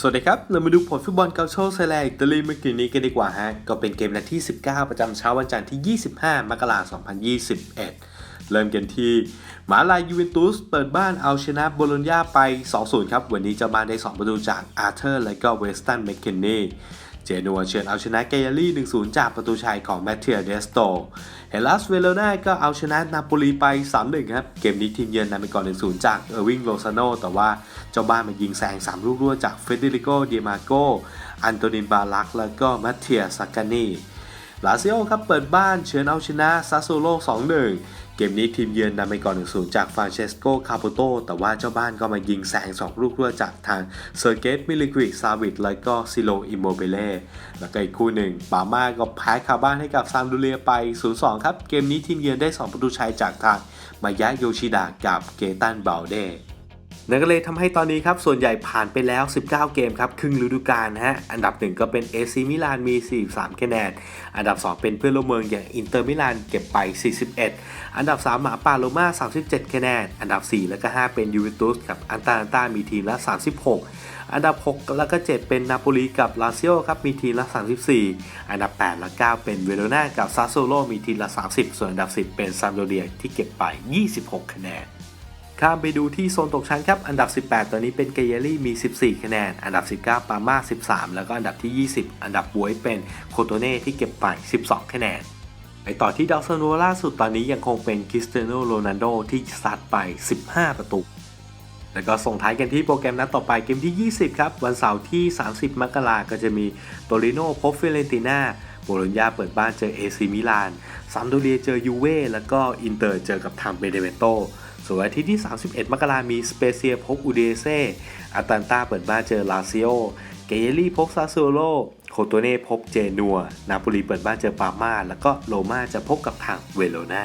สวัสดีครับ เรามาดูผลฟุตบอลเกาโชไซแลนด์อิตาลีเมื่อกี้นี้กันดีกว่าฮะ ก็เป็นเกมนัดที่ 19 ประจำเช้าวันจันทร์ที่ 25 มกราคม 2021 เริ่มกันที่มาลายยูเวนตุสเปิดบ้านเอาชนะโบโลญญาไป 2-0 ครับ วันนี้จะมาได้ 2 ประตูจากอาร์เธอร์ และก็เวสตันแมคเคนนี เจนัวเชิญเอาชนะเกยารี่ 1-0 จากประตูชัยของแมทเทียเดสโต เฮลัสเวโรนาก็เอาชนะนาโปลีไป 3-1 ครับ เกมนี้ทีมเยือนนำไปก่อน 1-0 จากเออร์วิงโลซาโน แต่ว่าเจ้าบ้านมายิงแซง 3 ลูกรวดจากเฟเดริโก เดียมาโก อันโตนินบาลัก แล้วก็แมัตเทียซากกานีลาซิโอครับเปิดบ้านเชิญเอาชนะซาโซโล 2-1 เกมนี้ทีมเยือนนำไปก่อน 1-0 จากฟานเชสโก คาโปโต แต่ว่าเจ้าบ้านก็มายิงแซง 2 ลูกรวดจากทางเซอร์เกต มิลิกวิก ซาวิดและก็ซิโล อิโมเบเล่ แล้วก็อีกคู่หนึ่ง ปาม่าก็แพ้คาบ้านให้กับซามดูเรียไป 0-2 ครับ เกมนี้ทีมเยือนได้ 2 ประตูชัยจากทางมายะโยชิดะกับเกตันเบลเด นั่นก็เลยทำให้ตอนนี้ครับ ส่วนใหญ่ผ่านไปแล้ว 19 เกมครับ ครึ่งฤดูกาลนะฮะ อันดับ 1 ก็เป็น AC มิลานมี 43 คะแนน อันดับ 2 เป็นเพื่อนร่วมเมืองอย่างอินเตอร์มิลานเก็บไป 41 อันดับ 3 หมาป่าโรม่า37 คะแนน อันดับ 4 และก็ 5 เป็นยูเวนตุสกับอันตาลันตามีทีมละ 36อันดับ 6 แล้วก็ 7 เป็นนาโปลีกับลาซิโอครับมีทีมละ 34 อันดับ 8 และ 9 เป็นเวโรนากับซาโซโลมีทีมละ 30 ส่วนอันดับ 10 เป็นซามโดเรียที่เก็บไป 26 คะแนน ข้ามไปดูที่โซนตกชั้นครับ อันดับ 18 ตอนนี้เป็นเกเยรี่มี 14 คะแนน อันดับ 19 ปาม่า 13 แล้วก็อันดับที่ 20 อันดับบวยเป็นโคโตเน่ที่เก็บไป 12 คะแนน ไปต่อที่ดาวซันโวล่าสุดตอนนี้ยังคงเป็นคริสเตียโนโรนัลโดที่ซัดไป 15 ประตู แล้วก็ส่งท้ายกันที่โปรแกรมนัดต่อไปเกมที่ 20 ครับ วันเสาร์ที่ 30 มกราก็จะมีโตริโนพบเฟเรนติน่าโบโลญญาเปิดบ้านเจอเอซิมิลานซัมโดเรียเจอยูเว่แล้วก็อินเตอร์เจอกับทางเบเดเวโต ส่วนอาทิตย์ที่ 31 มกรามีสเปเซียพบอูเดเซอาตันตาเปิดบ้านเจอลาซิโอ เกเยรี่พบซาโซโรโคโตเน่พบเจนัว นาโปลีเปิดบ้านเจอปาม่า แล้วก็โรม่าจะพบกับทางเวโรนา